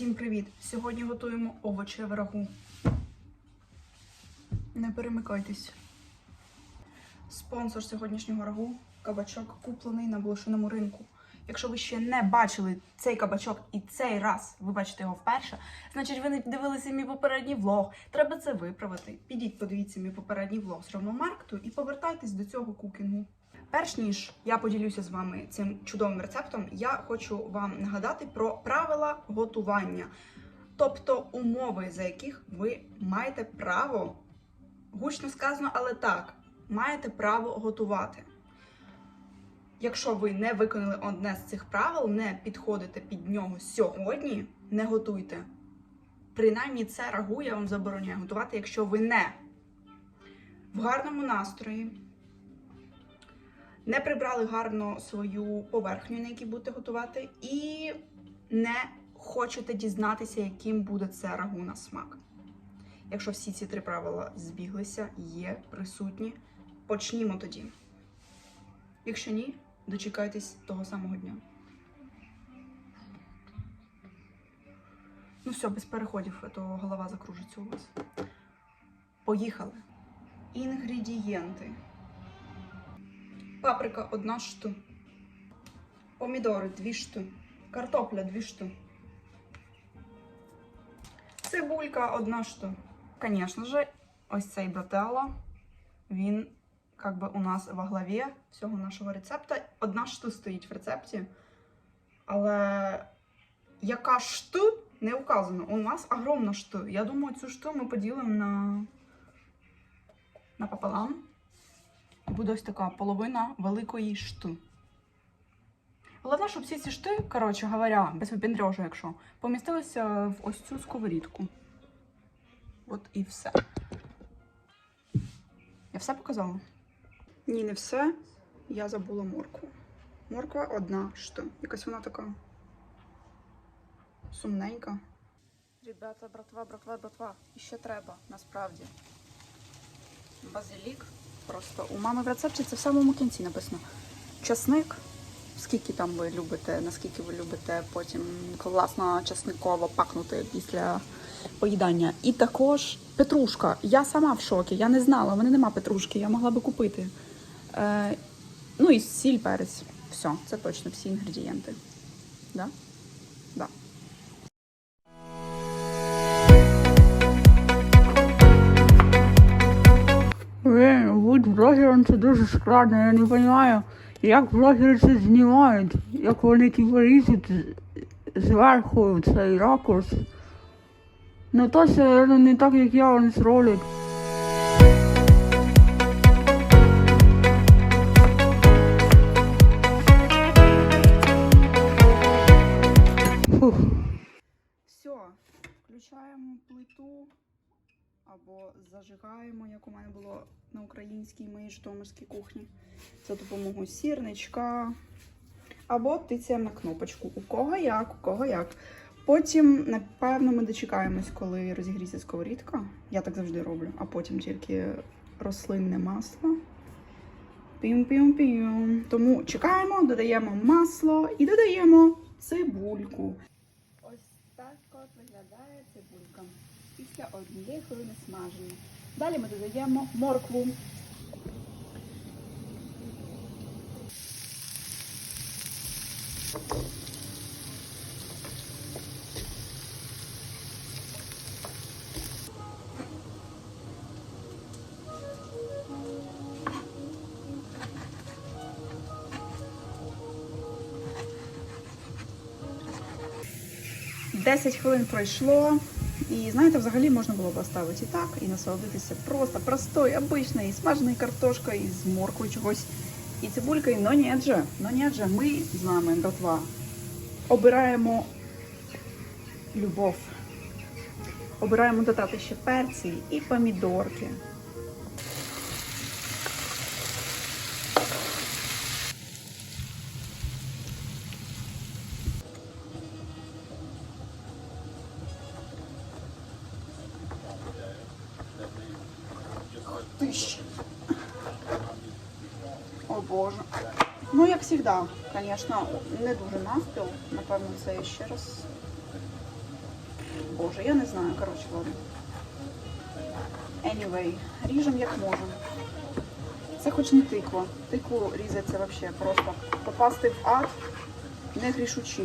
Всім привіт! Сьогодні готуємо овочеве рагу. Не перемикайтесь. Спонсор сьогоднішнього рагу кабачок куплений на блошиному ринку. Якщо ви ще не бачили цей кабачок і цей раз ви бачите його вперше, значить ви не дивилися мій попередній влог. Треба це виправити. Підіть, подивіться мій попередній влог з равномаркту і повертайтесь до цього кукінгу. Перш ніж я поділюся з вами цим чудовим рецептом, я хочу вам нагадати про правила готування, тобто умови, за яких ви маєте право, гучно сказано, але так, маєте право готувати. Якщо ви не виконали одне з цих правил, не підходите під нього сьогодні, не готуйте. Принаймні, це рагу я вам забороняю готувати, якщо ви не в гарному настрої, не прибрали гарно свою поверхню, на якій будете готувати, і не хочете дізнатися, яким буде це рагу на смак. Якщо всі ці три правила збіглися, є присутні, почнімо тоді. Якщо ні, дочекайтесь того самого дня. Ну все, без переходів, а то голова закружиться у вас. Поїхали. Інгредієнти. Паприка одна шту. Помідори дві шту. Картопля дві шту. Цибулька одна шту. Звісно ж, ось цей брателло, він как би у нас во главі всього нашого рецепта. Одна шту стоїть в рецепті. Але яка шту не указано. У нас огромна шту. Я думаю, цю шту ми поділимо на напополам. І буде ось така половина великої шти. Головне, щоб всі ці шти, коротше говоря, без випіндрежу, якщо, помістилися в ось цю сковорідку. От і все. Я все показала? Ні, не все. Я забула моркву. Морква одна шти. Якась вона така сумненька. Ребята, братва, братва, братва. І ще треба, насправді. Базилік. Просто у мами в рецепті це в самому кінці написано. Часник. Скільки там ви любите, наскільки ви любите потім класно часниково пахнути після поїдання. І також петрушка. Я сама в шокі, я не знала, в мене нема петрушки, я могла би купити. Е, ну і сіль, перець. Все, це точно всі інгредієнти. Да? Да. Блін, це дуже складно, я не розумію, як блогери знімають, як вони типу різуть зверху цей ракурс. Ну то це не так, як я вони зроблять. Все, включаємо плиту або зажигаємо, як у мене було на українській моїй житомирській кухні. За допомогою сірничка. Або тицяємо на кнопочку. У кого як, у кого як. Потім, напевно, ми дочекаємось, коли розігріється сковорідка. Я так завжди роблю, а потім тільки рослинне масло. Пім-пім-пім. Тому чекаємо, додаємо масло і додаємо цибульку. Ось так от виглядає цибулька після однієї хвилини смаження. Далі ми додаємо моркву. Десять хвилин пройшло. І знаєте, взагалі можна було б оставити і так, і насолодитися просто простою, обичною, смаженою картошкою з моркою чогось і цибулькою. Но ні адже, но ні адже ми з вами, братва, обираємо любов. Обираємо додати ще перці і помідорки. Ну, звісно, не дуже навпіл. Напевно, це ще раз Боже, я не знаю, коротше, ладно. Anyway, ріжемо як можемо. Це хоч не тиква. Тикву різати це взагалі просто попасти в ад не грішучи.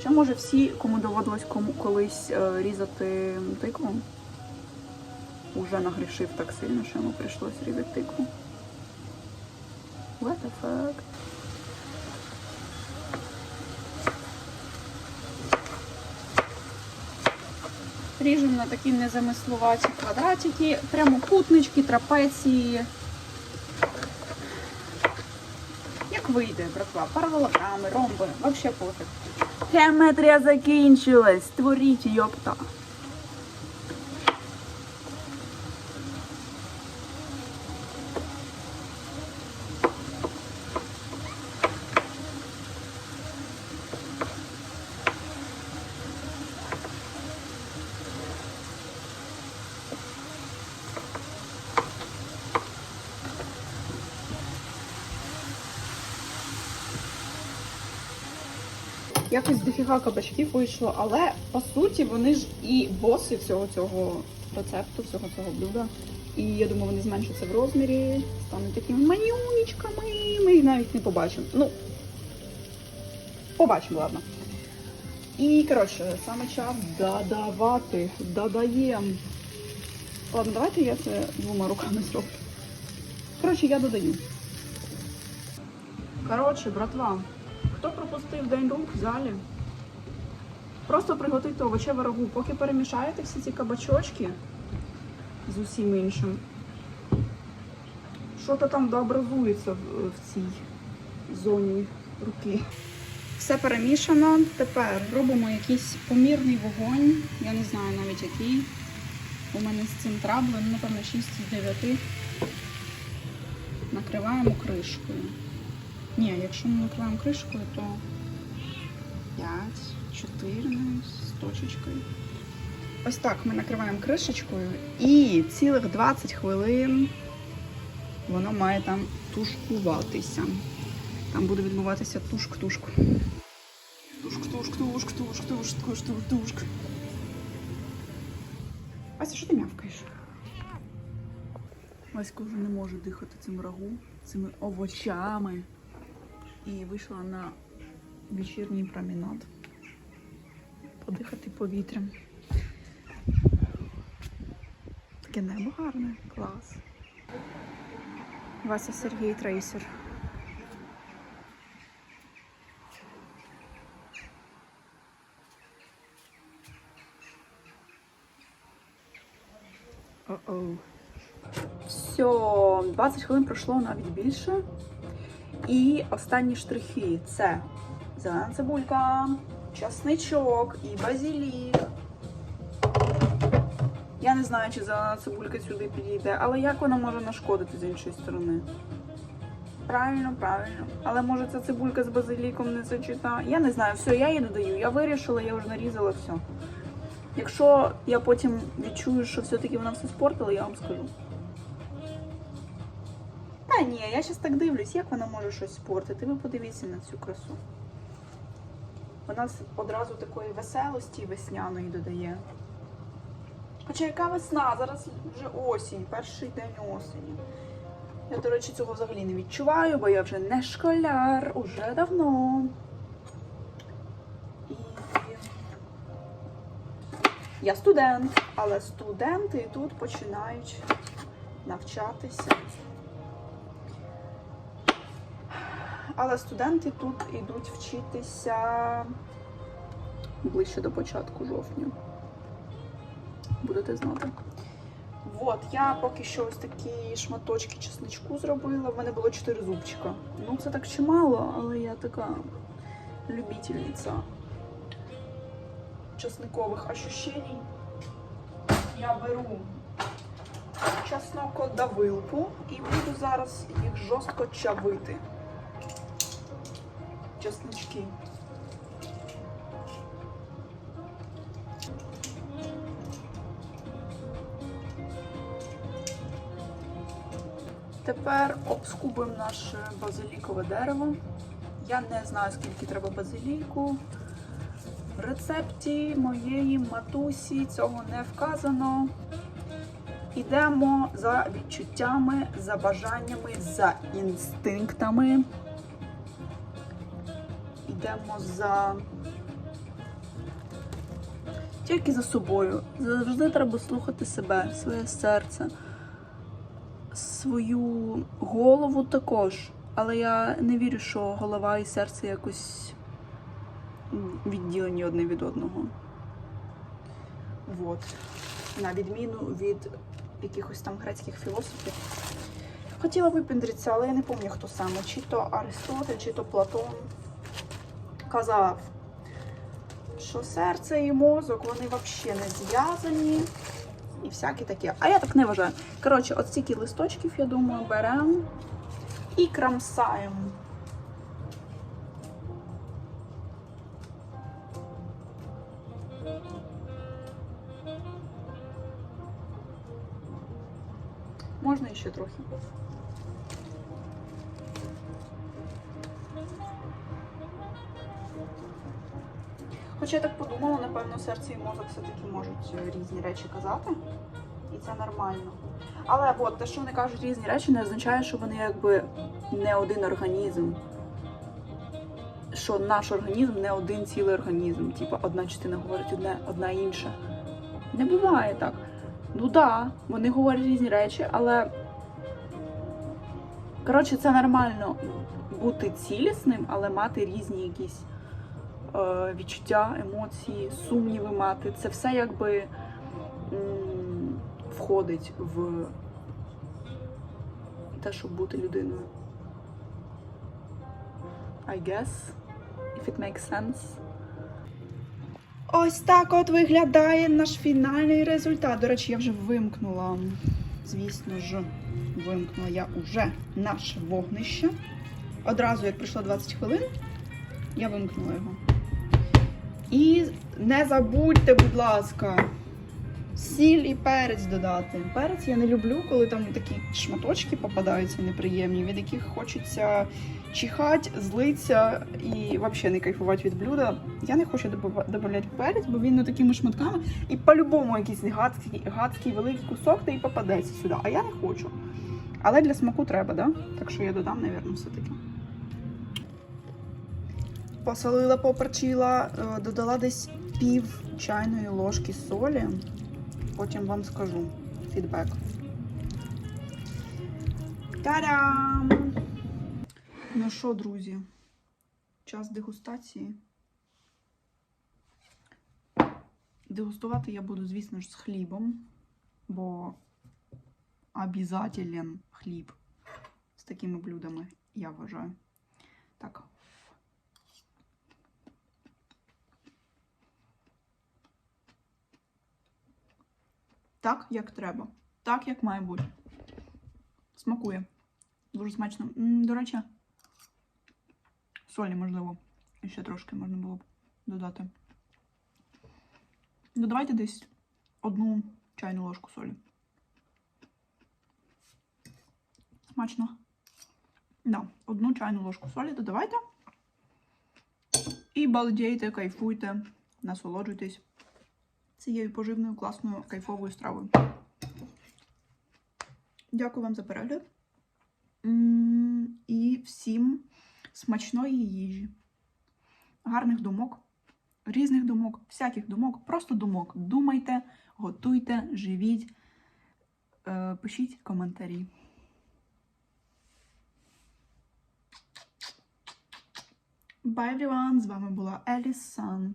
Що може всі, кому доводилось кому колись е, різати тикву, уже нагрішив так сильно, що йому прийшлось різати тикву. What the fuck? Ріжемо на такі незамислуваті квадратики, прямокутнички, трапеції. Як вийде, братва, паралелограми, ромби, вообще пофіг. Геометрія закінчилась, створіть йопта. Якось дофіга кабачків вийшло, але по суті вони ж і боси всього цього рецепту, всього цього блюда. І я думаю, вони зменшаться в розмірі, стануть такими манюнічками. Ми їх навіть не побачимо. Ну, побачимо, ладно. І, коротше, саме час додавати, додаємо. Ладно, давайте я це двома руками зроблю. Коротше, я додаю. Коротше, братва, хто пропустив день рук в залі? Просто приготуйте овочеве рагу. Поки перемішаєте всі ці кабачочки з усім іншим. Що-то там дообразується в, цій зоні руки. Все перемішано. Тепер робимо якийсь помірний вогонь. Я не знаю навіть який. У мене з цим траблем, напевно, 6 з 9. Накриваємо кришкою. Ні, якщо ми накриваємо кришкою, то 5, 4 з точечкою. Ось так ми накриваємо кришечкою і цілих 20 хвилин воно має там тушкуватися. Там буде відбуватися тушк-тушк. Тушк-тушк, тушк, тушк, тушк, тушк, тушк, тушк. Ася, що ти мявкаєш? Васька вже не може дихати цим рагу, цими овочами. І вийшла на вечірній промінад. Подихати повітрям. Таке небо гарне, клас. Вася Сергій Трейсер. О-оу. Все, 20 хвилин пройшло навіть більше. І останні штрихи це зелена цибулька, часничок і базилік. Я не знаю, чи зелена цибулька сюди підійде, але як вона може нашкодити з іншої сторони? Правильно, правильно. Але може ця цибулька з базиліком не зачитає. Я не знаю, все, я її додаю. Я вирішила, я вже нарізала все. Якщо я потім відчую, що все-таки вона все спортила, я вам скажу. Ні, я зараз так дивлюсь, як вона може щось спортити. Ви подивіться на цю красу. Вона одразу такої веселості весняної додає. Хоча яка весна? Зараз вже осінь, перший день осені. Я, до речі, цього взагалі не відчуваю, бо я вже не школяр, уже давно. І я студент, але студенти тут починають навчатися. Але студенти тут йдуть вчитися ближче до початку жовтня. Будете знати. От, я поки що ось такі шматочки чесничку зробила. В мене було 4 зубчика. Ну, це так чимало, але я така любительниця чесникових ощущень. Я беру чеснокодавилку і буду зараз їх жорстко чавити. Чеснички. Тепер обскубуємо наше базилікове дерево. Я не знаю, скільки треба базиліку. В рецепті моєї матусі цього не вказано. Ідемо за відчуттями, за бажаннями, за інстинктами. Йдемо за. Тільки за собою. Завжди треба слухати себе, своє серце, свою голову також. Але я не вірю, що голова і серце якось відділені одне від одного. Вот. На відміну від якихось там грецьких філософів. Хотіла випендритися, але я не пам'ятаю, хто саме. Чи то Аристотель, чи то Платон казав, що серце і мозок вони взагалі не зв'язані. І всяке таке. А я так не вважаю. Коротше, от стільки листочків, я думаю, беремо і крамсаємо. Можна ще трохи. Хоча я так подумала, напевно, серце і мозок все-таки можуть е, різні речі казати. І це нормально. Але от те, що вони кажуть різні речі, не означає, що вони якби не один організм. Що наш організм не один цілий організм. Типа одна частина говорить одне, одна інша. Не буває так. Ну так, да, вони говорять різні речі, але. Коротше, це нормально бути цілісним, але мати різні якісь відчуття, емоції, сумніви мати. Це все якби входить в те, щоб бути людиною. I guess, if it makes sense. Ось так от виглядає наш фінальний результат. До речі, я вже вимкнула, звісно ж, вимкнула я уже наше вогнище. Одразу, як пройшло 20 хвилин, я вимкнула його. І не забудьте, будь ласка, сіль і перець додати. Перець я не люблю, коли там такі шматочки попадаються неприємні, від яких хочеться чихати, злитися і взагалі не кайфувати від блюда. Я не хочу додати перець, бо він ну, такими шматками і по-любому якийсь гадський, гадський великий кусок та і попадеться сюди. А я не хочу. Але для смаку треба, да? Так що я додам, мабуть, все-таки. Посолила, поперчила, е, додала десь пів чайної ложки солі. Потім вам скажу фідбек. Та-дам! Ну що, друзі, час дегустації. Дегустувати я буду, звісно ж, з хлібом, бо обязателен хліб з такими блюдами, я вважаю. Так. Так, як треба. Так, як має бути. Смакує. Дуже смачно. До речі, солі, можливо, ще трошки можна було б додати. Додавайте десь одну чайну ложку солі. Смачно. Да, одну чайну ложку солі додавайте. І балдійте, кайфуйте, насолоджуйтесь цією поживною, класною, кайфовою стравою. Дякую вам за перегляд. І всім смачної їжі, гарних думок, різних думок, всяких думок, просто думок. Думайте, готуйте, живіть, е, пишіть коментарі. Bye, everyone! З вами була Елісан.